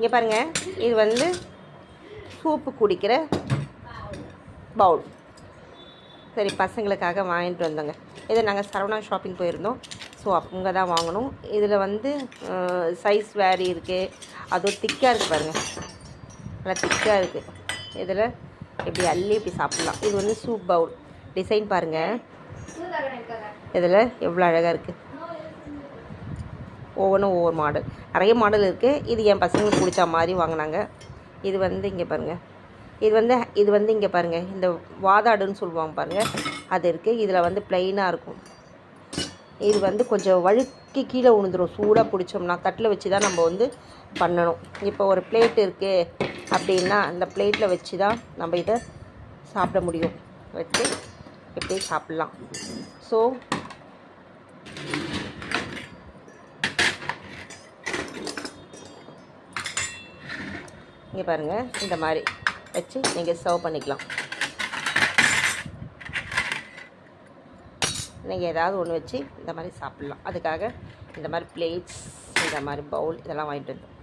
இங்கே பாருங்கள் இது வந்து சூப்பு குடிக்கிற பவுல் சரி பசங்களுக்காக வாங்கிட்டு வந்தோங்க. இதை நாங்கள் சரவணா ஷாப்பிங் போயிருந்தோம். ஸோ அங்கே தான் வாங்கினோம் இதில் வந்து சைஸ் வேரி இருக்குது அது திக்காக இருக்குது பாருங்கள் நல்லா திக்காக இருக்குது இதில் இப்படி அள்ளி இப்படி சாப்பிட்லாம். இது வந்து சூப் பவுல் டிசைன் பாருங்கள் இதில் எவ்வளோ அழகாக இருக்குது ஒவ்வொன்றும் ஒவ்வொரு மாடல் நிறைய மாடல் இருக்குது இது என் பசங்களுக்கு பிடிச்ச மாதிரி வாங்கினாங்க. இது வந்து இங்கே பாருங்கள் இது வந்து இது வந்து இங்கே பாருங்கள் இந்த வாதாடுன்னு சொல்லுவாங்க பாருங்கள் அது இருக்குது இதில் வந்து ப்ளைனாக இருக்கும். இது வந்து கொஞ்சம் வழுக்கி கீழே விழுந்துரும் சூடாக பிடிச்சோம்னா தட்டில் வச்சு தான் நம்ம வந்து பண்ணணும். இப்போ ஒரு பிளேட் இருக்குது அப்படின்னா அந்த பிளேட்டில் வச்சு தான் நம்ம இதை சாப்பிட முடியும். வச்சு எப்படி சாப்பிட்லாம். ஸோ இங்கே பாருங்கள் இந்த மாதிரி வச்சு நீங்கள் சர்வ் பண்ணிக்கலாம். நீங்கள் ஏதாவது ஒன்று வச்சு இந்த மாதிரி சாப்பிட்லாம். அதுக்காக இந்த மாதிரி பிளேட்ஸ் இந்த மாதிரி பவுல் இதெல்லாம் வாங்கிட்டு வந்தோம்